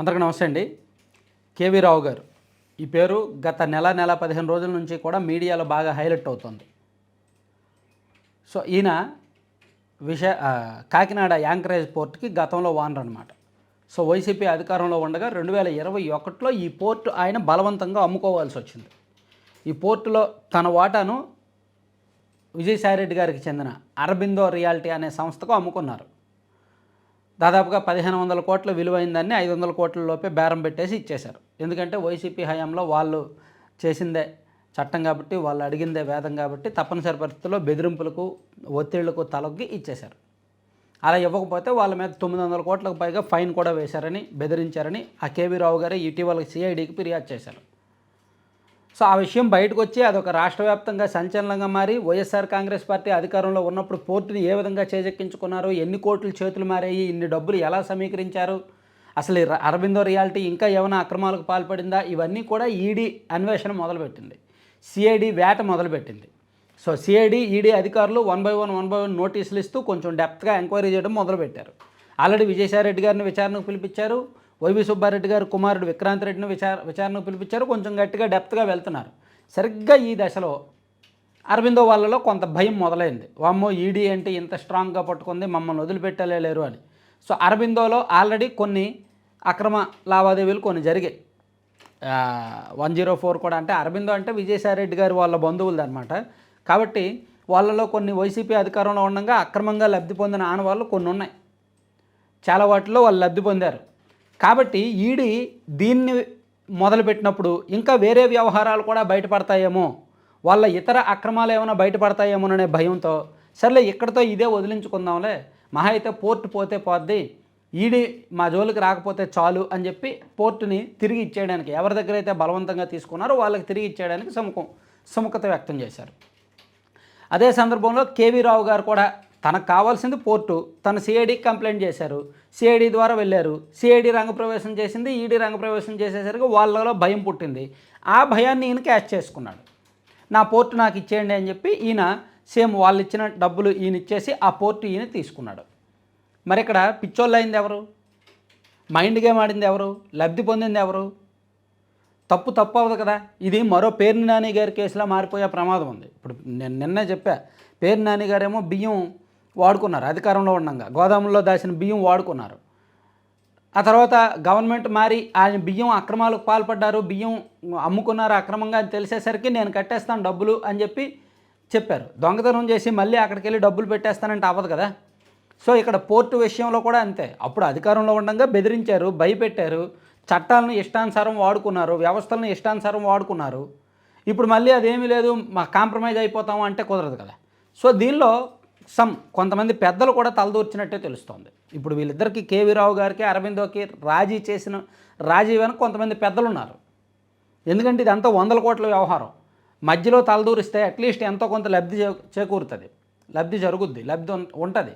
అందరికీ నమస్తే అండి. కేవీ రావు గారు. ఈ పేరు గత నెల నెల పదిహేను రోజుల నుంచి కూడా మీడియాలో బాగా హైలైట్ అవుతుంది. సో ఈయన విష కాకినాడ యాంకరేజ్ పోర్ట్కి గతంలో వానర్ అనమాట సో వైసీపీ అధికారంలో ఉండగా రెండు వేల ఇరవై ఒకటిలో ఈ పోర్టు ఆయన బలవంతంగా అమ్ముకోవాల్సి వచ్చింది. ఈ పోర్టులో తన వాటాను విజయసాయిరెడ్డి గారికి చెందిన అరబిందో రియాలిటీ అనే సంస్థకు అమ్ముకున్నారు. దాదాపుగా పదిహేను వందల కోట్ల విలువైందని ఐదు వందల కోట్ల లోపే బేరం పెట్టేసి ఇచ్చేశారు. ఎందుకంటే వైసీపీ హయాంలో వాళ్ళు చేసిందే చట్టం కాబట్టి వాళ్ళు అడిగిందే వేదం కాబట్టి తప్పనిసరి పరిస్థితుల్లో బెదిరింపులకు ఒత్తిళ్ళకు తలొగ్గి ఇచ్చేశారు. అలా ఇవ్వకపోతే వాళ్ళ మీద తొమ్మిది వందల కోట్లకు పైగా ఫైన్ కూడా వేశారని బెదిరించారని ఆ కేవీ రావు గారు ఇటీవల సిఐడికి ఫిర్యాదు చేశారు. సో ఆ విషయం బయటకు వచ్చి అదొక రాష్ట్ర వ్యాప్తంగా సంచలనంగా మారి వైఎస్ఆర్ కాంగ్రెస్ పార్టీ అధికారంలో ఉన్నప్పుడు పోర్టుని ఏ విధంగా చేజెక్కించుకున్నారు ఎన్ని కోట్లు చేతులు మారాయి ఇన్ని డబ్బులు ఎలా సమీకరించారు అసలు ఈ ర- అరబిందో రియాలిటీ ఇంకా ఏమైనా అక్రమాలకు పాల్పడిందా ఇవన్నీ కూడా ఈడీ అన్వేషణ మొదలుపెట్టింది. సిఐడి వేట మొదలుపెట్టింది. సో సిఐడి ఈడీ అధికారులు one by one one by one నోటీసులు ఇస్తూ కొంచెం డెప్త్గా ఎంక్వైరీ చేయడం మొదలుపెట్టారు. ఆల్రెడీ విజయసాయిరెడ్డి గారిని విచారణకు పిలిపించారు. వైవి సుబ్బారెడ్డి గారు కుమారుడు విక్రాంత్ రెడ్డిని విచార విచారణకు పిలిపించారు. కొంచెం గట్టిగా డెప్త్గా వెళ్తున్నారు. సరిగ్గా ఈ దశలో అరవిందో వాళ్ళలో కొంత భయం మొదలైంది. వామ్మో ఈడీ అంటే ఇంత స్ట్రాంగ్గా పట్టుకుంది మమ్మల్ని వదిలిపెట్టలేరు లేరు అని. సో అరబిందోలో ఆల్రెడీ కొన్ని అక్రమ లావాదేవీలు కొన్ని జరిగాయి. వన్ జీరో ఫోర్ కూడా అంటే అరబిందో అంటే విజయసాయిరెడ్డి గారు వాళ్ళ బంధువులది అనమాట కాబట్టి వాళ్ళలో కొన్ని వైసీపీ అధికారంలో ఉండగా అక్రమంగా లబ్ధి పొందిన ఆనవాళ్ళు కొన్ని ఉన్నాయి. చాలా వాటిలో వాళ్ళు లబ్ధి పొందారు. కాబట్టి ఈడీ దీన్ని మొదలుపెట్టినప్పుడు ఇంకా వేరే వ్యవహారాలు కూడా బయటపడతాయేమో? వాళ్ళ ఇతర అక్రమాలు ఏమైనా బయటపడతాయేమోననే భయంతో సర్లే ఇక్కడితో ఇదే వదిలించుకుందాంలే మహా అయితే పోర్టు పోతే పోద్ది ఈడీ మా జోలికి రాకపోతే చాలు అని చెప్పి పోర్టుని తిరిగి ఇచ్చేయడానికి ఎవరి దగ్గర అయితే బలవంతంగా తీసుకున్నారో వాళ్ళకి తిరిగి ఇచ్చేయడానికి సముఖం సుముఖత వ్యక్తం చేశారు. అదే సందర్భంలో కేవీ రావు గారు కూడా తనకు కావాల్సింది పోర్టు. తన సిఐడికి కంప్లైంట్ చేశారు. సిఐడి ద్వారా వెళ్ళారు. సిఐడి రంగప్రవేశం చేసింది. ఈడీ రంగప్రవేశం చేసేసరికి వాళ్ళలో భయం పుట్టింది. ఆ భయాన్ని ఈయన క్యాష్ చేసుకున్నాడు. నా పోర్టు నాకు ఇచ్చేయండి అని చెప్పి ఈయన సేమ్ వాళ్ళు ఇచ్చిన డబ్బులు ఈయన ఇచ్చేసి ఆ పోర్టు ఈయన తీసుకున్నాడు. మరి ఇక్కడ పిచ్చోళ్ళు అయింది ఎవరు? మైండ్ గేమ్ ఆడింది ఎవరు? లబ్ధి పొందింది ఎవరు? తప్పు తప్పు అవ్వదు కదా. ఇది మరో పేరు నాని గారి కేసులో మారిపోయే ప్రమాదం ఉంది. ఇప్పుడు నేను నిన్నే చెప్పా పేరు నాని గారేమో బియ్యం వాడుకున్నారు అధికారంలో ఉండగా. గోదాముల్లో దాచిన బియ్యం వాడుకున్నారు. ఆ తర్వాత గవర్నమెంట్ మారి ఆయన బియ్యం అక్రమాలకు పాల్పడ్డారు బియ్యం అమ్ముకున్నారు అక్రమంగా అని తెలిసేసరికి నేను కట్టేస్తాను డబ్బులు అని చెప్పి చెప్పారు. దొంగతనం చేసి మళ్ళీ అక్కడికి వెళ్ళి డబ్బులు పెట్టేస్తానంటే అవ్వదు కదా? సో ఇక్కడ పోర్టు విషయంలో కూడా అంతే. అప్పుడు అధికారంలో ఉండగా బెదిరించారు భయపెట్టారు చట్టాలను ఇష్టానుసారం వాడుకున్నారు వ్యవస్థలను ఇష్టానుసారం వాడుకున్నారు. ఇప్పుడు మళ్ళీ అదేమీ లేదు మా కాంప్రమైజ్ అయిపోతాము అంటే కుదరదు కదా? సో దీనిలో సమ్ కొంతమంది పెద్దలు కూడా తలదూర్చినట్టే తెలుస్తోంది. ఇప్పుడు వీళ్ళిద్దరికి కేవీ రావు గారికి అరవిందోకి రాజీ చేసిన రాజీ వెనక కొంతమంది పెద్దలు ఉన్నారు ఎందుకంటే ఇదంతా వందల కోట్ల వ్యవహారం. మధ్యలో తలదూరిస్తే అట్లీస్ట్ ఎంతో కొంత లబ్ధి చే- చేకూరుతుంది. లబ్ధి జరుగుద్ది లబ్ధి ఉంటుంది.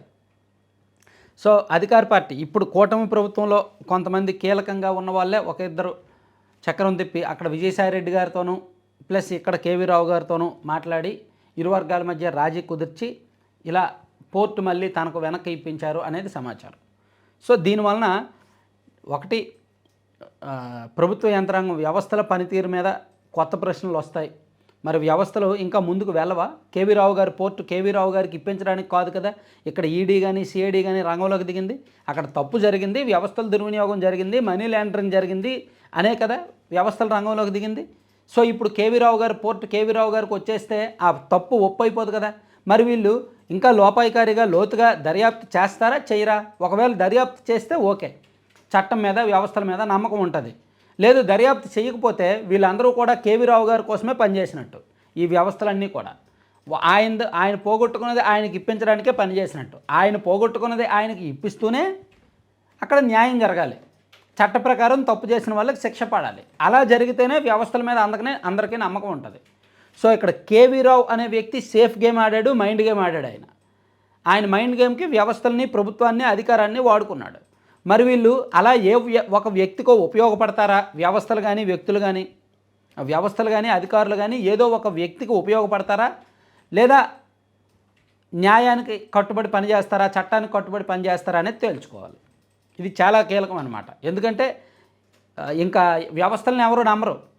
సో అధికార పార్టీ ఇప్పుడు కూటమి ప్రభుత్వంలో కొంతమంది కీలకంగా ఉన్న వాళ్ళే ఒక ఇద్దరు చక్రం తిప్పి అక్కడ విజయసాయిరెడ్డి గారితోనూ ప్లస్ ఇక్కడ కేవీ రావు గారితోనూ మాట్లాడి ఇరు వర్గాల మధ్య రాజీ కుదిర్చి ఇలా పోర్ట్ మళ్ళీ తనకు వెనక్కి ఇప్పించారు అనేది సమాచారం. సో దీనివలన ఒకటి ప్రభుత్వ యంత్రాంగం వ్యవస్థల పనితీరు మీద కొత్త ప్రశ్నలు వస్తాయి. మరి వ్యవస్థలు ఇంకా ముందుకు వెళ్ళవా? కేవీ రావు గారి పోర్టు కేవీ రావు గారికి ఇప్పించడానికి కాదు కదా? ఇక్కడ ఈడీ కానీ సిఐడి కానీ రంగంలోకి దిగింది. అక్కడ తప్పు జరిగింది వ్యవస్థల దుర్వినియోగం జరిగింది మనీ లాండరింగ్ జరిగింది అనే కదా వ్యవస్థల రంగంలోకి దిగింది. సో ఇప్పుడు కేవీ రావు గారు పోర్టు కేవీ రావు గారికి వచ్చేస్తే ఆ తప్పు ఒప్పు కదా? మరి వీళ్ళు ఇంకా లోపాయికారిగా లోతుగా దర్యాప్తు చేస్తారా? చేయరా? ఒకవేళ దర్యాప్తు చేస్తే ఓకే. చట్టం మీద వ్యవస్థల మీద నమ్మకం ఉంటుంది. లేదు దర్యాప్తు చేయకపోతే వీళ్ళందరూ కూడా కేవీ రావు గారి కోసమే పనిచేసినట్టు. ఈ వ్యవస్థలన్నీ కూడా. ఆయన ఆయన పోగొట్టుకున్నది ఆయనకి ఇప్పించడానికే పనిచేసినట్టు. ఆయన పోగొట్టుకున్నది ఆయనకి ఇప్పిస్తూనే అక్కడ న్యాయం జరగాలి. చట్ట ప్రకారం తప్పు చేసిన వాళ్ళకి శిక్ష పడాలి. అలా జరిగితేనే వ్యవస్థల మీద అందకనే అందరికీ నమ్మకం ఉంటుంది. సో ఇక్కడ కేవీ రావు అనే వ్యక్తి సేఫ్ గేమ్ ఆడాడు మైండ్ గేమ్ ఆడాడు ఆయన. ఆయన మైండ్ గేమ్కి వ్యవస్థల్ని ప్రభుత్వాన్ని అధికారాన్ని వాడుకున్నాడు. మరి వీళ్ళు అలా ఏ వ్య- ఒక వ్యక్తికో ఉపయోగపడతారా? వ్యవస్థలు కానీ వ్యక్తులు కానీ వ్యవస్థలు కానీ అధికారులు కానీ ఏదో ఒక వ్యక్తికి ఉపయోగపడతారా? లేదా న్యాయానికి కట్టుబడి పనిచేస్తారా చట్టానికి కట్టుబడి పనిచేస్తారా అనేది తేల్చుకోవాలి. ఇది చాలా కీలకం అనమాట ఎందుకంటే ఇంకా వ్యవస్థలను ఎవరు నమ్మరు.